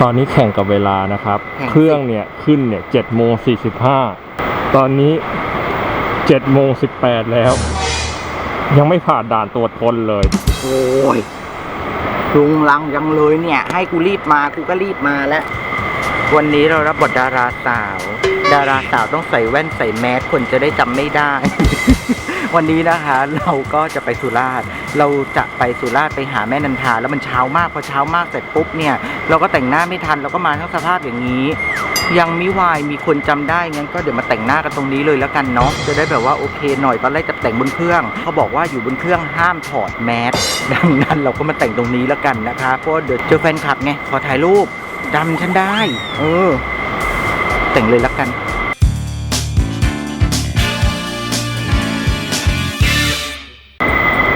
ตอนนี้แข่งกับเวลานะครับ แข่ง เครื่องเนี่ยขึ้นเนี่ยเจ็ดโมงสี่สิบห้าตอนนี้เจ็ดโมงสิบแปดแล้ว ยังไม่ผ่านด่านตรวจคนเลย โอ้ยรุงรังยังเลยเนี่ย ให้กูรีบมา กูก็รีบมาแล้ว วันนี้เรารับบทดาราสาว ดาราสาวต้องใส่แว่นใส่แมสคนจะได้จำไม่ได้ วันนี้นะคะเราก็จะไปสุราษฎร์เราจะไปสุราษฎร์ไปหาแม่นันทา แล้วมันเช้ามากพอเช้ามากเสร็จปุ๊บเนี่ยเราก็แต่งหน้าไม่ทันเราก็มาทั้งสภาพอย่างนี้ ยังมิวายมีคนจำได้งั้นก็เดี๋ยวมาแต่งหน้ากันตรงนี้เลยแล้วกันเนาะจะได้แบบว่าโอเคหน่อยตอนแรกจะแต่งบนเครื่องเขาบอกว่าอยู่บนเครื่องห้ามถอดแมสดังนั้นเราก็มาแต่งตรงนี้แล้วกันนะคะเพราะเดี๋ยวเจอแฟนคลับไงขอถ่ายรูปจำฉันได้ เออ แต่งเลยแล้วกัน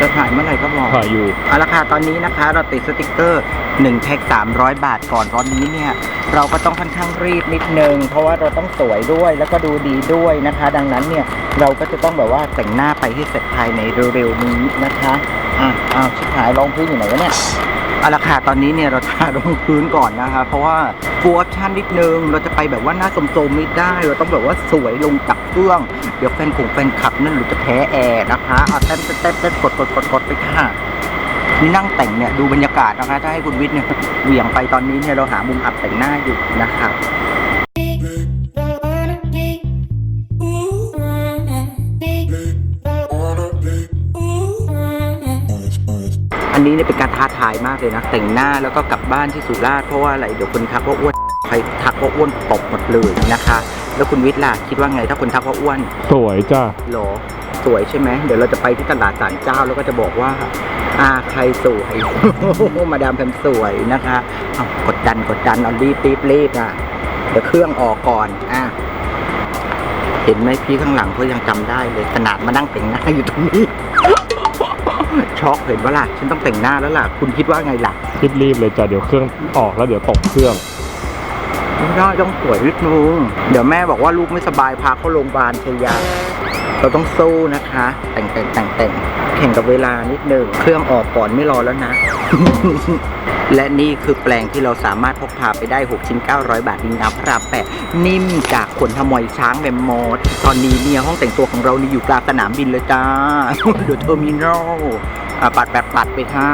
จะถ่ายเมื่อไหร่ก็บอกถ่ายอยู่ เอาละค่ะตอนนี้นะคะ เราติดสติกเกอร์ 1แพ็ค300 บาทก่อนตอนนี้เนี่ย เราก็ต้องค่อนข้างรีบนิดนึง เพราะว่าเราต้องสวยด้วยแล้วก็ดูดีด้วยนะคะ ดังนั้นเนี่ยเราก็จะต้องแบบว่าแต่งหน้าไปให้เสร็จภายในเร็วๆนี้นะคะอะอ้าวชิบหายรองพื้นอยู่ไหนวะเนี่ย เอาละค่ะตอนนี้เนี่ยเราทารองพื้นก่อนนะคะ เพราะว่าฟูออปชั่นนิดนึง เราจะไปแบบว่าหน้าสมๆไม่ได้ เราต้องแบบว่าสวยลงจากเครื่อง เดี๋ยวแฟนคงแฟนขับนั่นหรือจะแพ้แอร์นะคะเอาเต้นเต้นเต้นกดกดกดกดไปค่ะนี่นั่งแต่งเนี่ยดูบรรยากาศนะคะถ้าให้คุณวิทย์เนี่ยเหวี่ยงไปตอนนี้เนี่ยเราหามุมอับแต่งหน้าอยู่นะครับ อันนี้เนี่ยเป็นการท้าทายมากเลยนะ แต่งหน้าแล้วก็กลับบ้านที่สุราษฎร์เพราะว่าอะไรเดี๋ยวคนทักว่าอ้วนใครทักว่าอ้วนตบหมดเลยนะคะ แล้วคุณวิทย์ล่ะคิดว่าไงถ้าคนทักว่าอ้วนสวยจ้าหรอสวยใช่ไหมเดี๋ยวเราจะไปที่ตลาดสารเจ้าแล้วก็จะบอกว่าอาใครสวย มาดามแพมสวยนะคะเอากดดันกดดันเอารีบรีบรีบอะเดี๋ยวเครื่องออกก่อนอะเห็นไหมพี่ข้างหลังเขายังจำได้เลยขนาดมานั่งแต่งหน้าอยู่ตรงนี้ ช็อกเห็นว่าล่ะ ฉันต้องแต่งหน้าแล้วล่ะ คุณคิดว่าไงล่ะรีบๆเลยจ้ะเดี๋ยวเครื่องออกแล้วเดี๋ยวตกเครื่องไม่ได้ต้องสวยนิดนึงเดี๋ยวแม่บอกว่าลูกไม่สบายพาเข้าโรงพยาบาลชยาเราต้องสู้นะคะ แต่งแต่งแต่งแต่งแข่งกับเวลานิดนึงเครื่องออกก่อนไม่รอแล้วนะ และนี่คือแปลงที่เราสามารถพกพาไปได้ 6 ชิ้น 900 บาทดินน้ำพระราแปดนิ่มจากขนทมอยช้างแมมมอสตอนนี้เนี่ยห้องแต่งตัวของเรานี่อยู่กลางสนามบินเลยจ้าเดอะเทอร์มินอลอะปัดแบบปัดไปค่ะ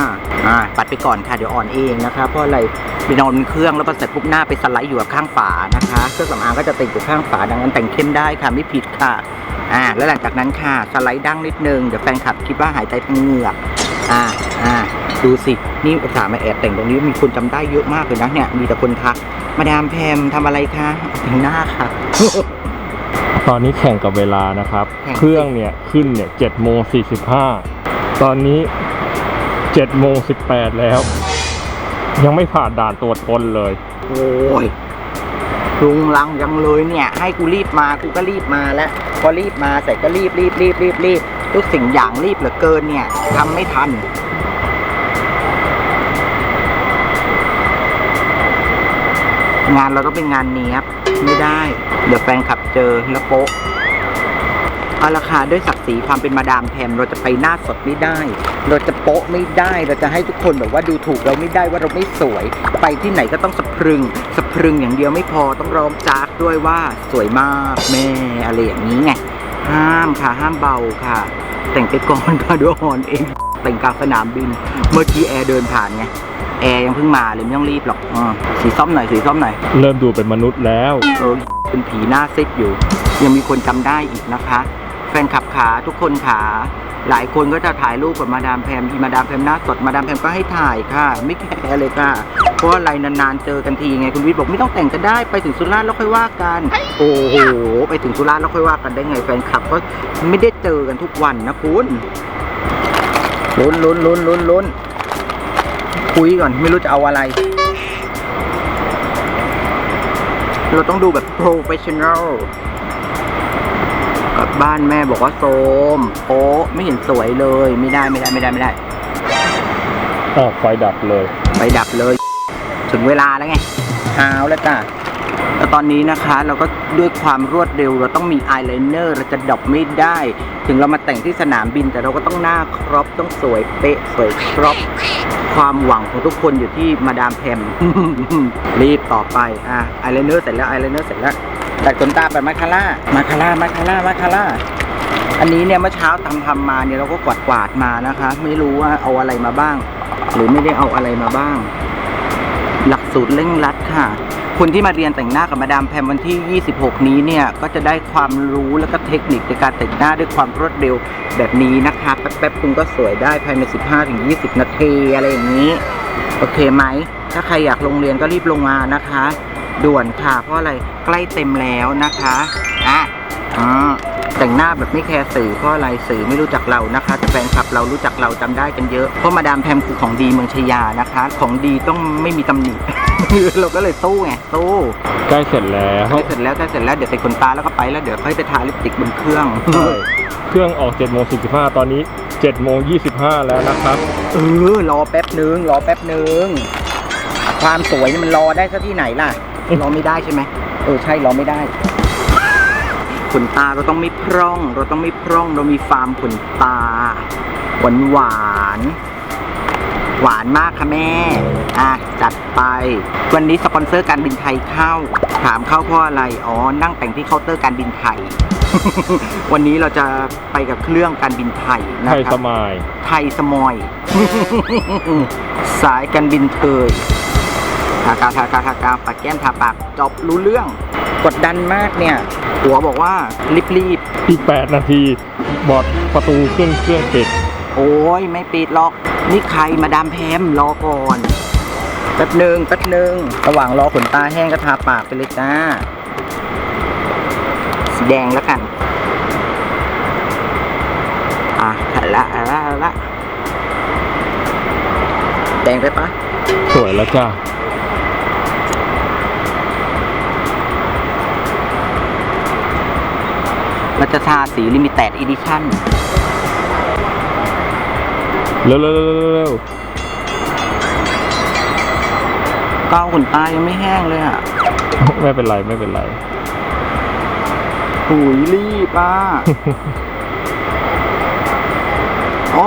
อ่าปัดไปก่อนค่ะ เดี๋ยวอ่อนเองนะคะ เพราะอะไรไปนอนบนเครื่องแล้วพอเสร็จปุ๊บหน้าไปสไลด์อยู่กับข้างฝานะคะเครื่องสำอางก็จะติดอยู่ข้างฝาดังนั้นแต่งเข้มได้ค่ะไม่ผิดค่ะอ่าแล้วหลังจากนั้นค่ะสไลด์ดั้งนิดนึงเดี๋ยวแฟนคลับคิดว่าหายใจทางเหงือกอ่าอ่า ดูสิ นี่อุตส่าห์มาแอบแต่งตรงนี้มีคนจำได้เยอะมากเลยนะเนี่ย มีแต่คนทัก มาดามแพมทำอะไรคะแต่งหน้าค่ะ ตอนนี้แข่งกับเวลานะครับแข่งเครื่องเนี่ยขึ้นเนี่ยเจ็ดโมงสี่สิบห้าตอนนี้เจ็ดโมงสิบแปดแล้ว ยังไม่ผ่านด่านตรวจคนเลย โอ้ยรุงรังยังเลยเนี่ย ให้กูรีบมากูก็รีบมาแล้ว พอรีบมาเสร็จก็รีบรีบรีบรีบรีบทุกสิ่งอย่างรีบเหลือเกินเนี่ยทำไม่ทัน งานเราต้องเป็นงานเนี้ยบไม่ได้ เดี๋ยวแฟนขับเจอแล้วโป๊ะเอาละค่ะด้วยศักดิ์ศรีความเป็นมาดามแพมเราจะไปหน้าสดไม่ได้ เราจะโป๊ะไม่ได้เราจะให้ทุกคนแบบว่าดูถูกเราไม่ได้ว่าเราไม่สวย ไปที่ไหนก็ต้องสะพรึงสะพรึงอย่างเดียวไม่พอต้องร้องจากด้วยว่าสวยมากแม่อะไรอย่างนี้ไงห้ามค่ะห้ามเบาค่ะ แต่งไปก่อนค่ะเดี๋ยวอ่อนเองแต่งกลางสนามบิน เมื่อกี้แอร์เดินผ่านไง อร์ยังเพิ่งมาเลยไม่ต้องรีบหรอกอ่าสีส้มหน่อยสีส้มหน่อยเริ่มดูเป็นมนุษย์แล้วเออเป็นผีหน้าซิดอยู่ ยังมีคนจำได้อีกนะคะ แฟนขับขาทุกคนขาหลายคนก็จะถ่ายรูปกับมาดามแพมอีมาดามแพมหน้าสดมาดามแพมก็ให้ถ่ายค่ะ ไม่แคร์เลยค่ะ เพราะว่าอะไรนานๆเจอกันทีไงคุณวิทย์บอกไม่ต้องแต่งก็ได้ไปถึงสุราษฎร์แล้วค่อยว่ากัน โอ้โหไปถึงสุราษฎร์แล้วค่อยว่ากันได้ไงแฟนคลับก็ไม่ได้เจอกันทุกวันนะคุณลุ้นลุ้นลุ้นลุ้นลุ้น คุยก่อนไม่รู้จะเอาอะไร เราต้องดูแบบโปรเฟชชั่นอลกลับบ้านแม่บอกว่าโซมโป๊ะไม่เห็นสวยเลยไม่ได้ไม่ได้ไม่ได้ไม่ได้ออกไฟดับเลยไปดับเลย ถึงเวลาแล้วไงเช้าแล้วจ้ะแล้วตอนนี้นะคะเราก็ด้วยความรวดเร็ว เราต้องมีอายไลเนอร์เราจะดรอปไม่ได้ ถึงเรามาแต่งที่สนามบินแต่เราก็ต้องหน้าครอปต้องสวยเป๊ะสวยครอป ความหวังของทุกคนอยู่ที่มาดามแพมรีบต่อไปอะอายไลเนอร์เสร็จแล้วอายไลเนอร์เสร็จแล้วแต่ขนตาแบบมาคาร่ามาคาร่ามาคาร่ามาคาร่าอันนี้เนี่ยเมื่อเช้าทำทำมาเนี่ยเราก็กวาดกวาดๆมานะคะ ไม่รู้ว่าเอาอะไรมาบ้าง หรือไม่ได้เอาอะไรมาบ้าง หลักสูตรเร่งรัดค่ะ คนที่มาเรียนแต่งหน้ากับมาดามแพมวันที่ 26 นี้เนี่ย ก็จะได้ความรู้แล้วก็เทคนิคในการแต่งหน้าด้วยความรวดเร็วแบบนี้นะคะ แป๊บๆคุณก็สวยได้ภายใน 15-20 นาทีอะไรอย่างนี้ โอเคไหม ถ้าใครอยากลงเรียนก็รีบลงมานะคะ ด่วนค่ะ เพราะอะไรใกล้เต็มแล้วนะคะอะอ่าแต่งหน้าแบบไม่แคร์สื่อเพราะอะไรสื่อไม่รู้จักเรานะคะแต่แฟนคลับเรารู้จักเราจำได้กันเยอะเพราะมาดามแพมคือของดีเมืองชยานะคะ ของดีต้องไม่มีตำหนิ เราก็เลยตู้ไงตู้ใกล้เสร็จแล้วใกล้เสร็จแล้วใกล้เสร็จแล้วเดี๋ยวติดขนตาแล้วก็ไปแล้วเดี๋ยวค่อยไปทาลิปสติกบนเครื่องใช่เครื่องออก7โมง45ตอนนี้7โมง25แล้วนะครับเออรอแป๊บนึงรอแป๊บนึงความสวยนี่มันรอได้ซะที่ไหนล่ะรอไม่ได้ใช่ไหมเออใช่รอไม่ได้ขนตาเราต้องไม่พร่อง เราต้องไม่พร่องเรามีฟาร์มขนตาหวานหวานๆ หวานมากค่ะแม่ อะ จัดไป วันนี้สปอนเซอร์การบินไทยเข้า ถามเข้าเพราะอะไร อ๋อ นั่งแต่งที่เคาน์เตอร์การบินไทย วันนี้เราจะไปกับเครื่องการบินไทยนะไทยคสรับ มายไทยสมอย สายการบินเทยทากาทากาทากาปากแก้มทาปากจบรู้เรื่อง กดดันมากเนี่ย หัวบอกว่ารีบรีบอีก8นาที บอดประตูเครื่องเครื่องปิดๆโอ้ยไม่ปิดหรอก นี่ใครมาดามแพมรอก่อน แป๊บหนึ่งแป๊บหนึ่งระหว่างรอขนตาแห้งก็ทาปากไปเลยจ้า สีแดงแล้วกัน อะเอาละเอาละเอาละแดงไปปะสวยแล้วจ้าเราจะทาสีลิมิเต็ดอีดิชั่น เร็วเร็วเร็วเร็วเร็วก้าวขนตายังไม่แห้งเลยอะไม่เป็นไรไม่เป็นไรหุยรีบอะโอ้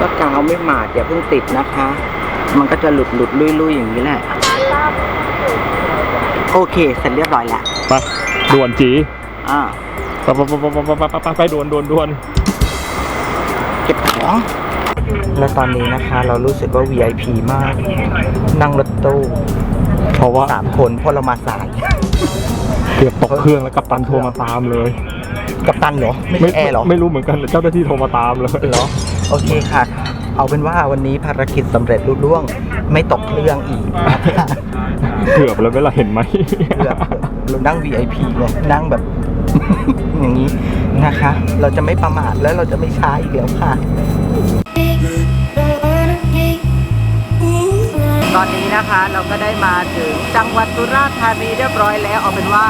ก็กาวไม่หมาดอย่าเพิ่งติดนะคะ มันก็จะหลุดหลุดลุยลุยอย่างนี้แหละ โอเค เสร็จเรียบร้อยแล้วไป ด่วนจีอ่าไปไปไปไปไปด่วนด่วนด่วนเก็บของ และตอนนี้นะคะเรารู้สึกว่า VIP มาก นั่งรถตู้เพราะว่าสามคนเพราะเรามาสาย เกือบตกเครื่องแล้วกัปตันโทรมาตามเลย กับตันเหรอ ไม่ใช่แอร์เหรอ ไม่รู้เหมือนกันเจ้าหน้าที่โทรมาตามเลยเหรอ โอเคค่ะ เอาเป็นว่าวันนี้ภารกิจสำเร็จลุล่วง ไม่ตกเครื่องอีก เกือบแล้วเวลาเห็นไหมเกือบเรานั่ง VIP เลยนั่งแบบ อย่างนี้นะคะ เราจะไม่ประมาทแล้วเราจะไม่ช้าอีกแล้วค่ะ ตอนนี้นะคะเราก็ได้มาถึงจังหวัดสุราษฎร์ธานีเรียบร้อยแล้วเอาเป็นว่า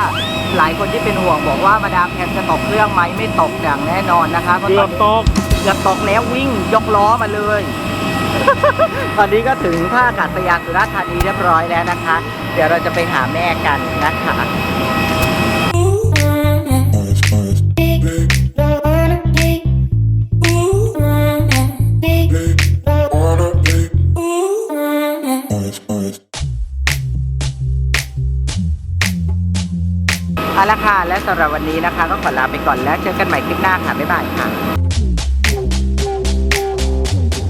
หลายคนที่เป็นห่วงบอกว่ามาดามแพมจะตกเครื่องไหมไม่ตกอย่างแน่นอนนะคะเพราะเกืตออนบนี้ตกเกือบตกแล้ววิ่งยกล้อมาเลย ตอนนี้ก็ถึงท่าอากาศยานสุราษฎร์ธานีเรียบร้อยแล้วนะคะ เดี๋ยวเราจะไปหาแม่กันนะคะ เอาละค่ะและสำหรับวันนี้นะคะ ก็ขอลาไปก่อนแล้วเจอกันใหม่คลิปหน้าค่ะ บ๊ายบายค่ะ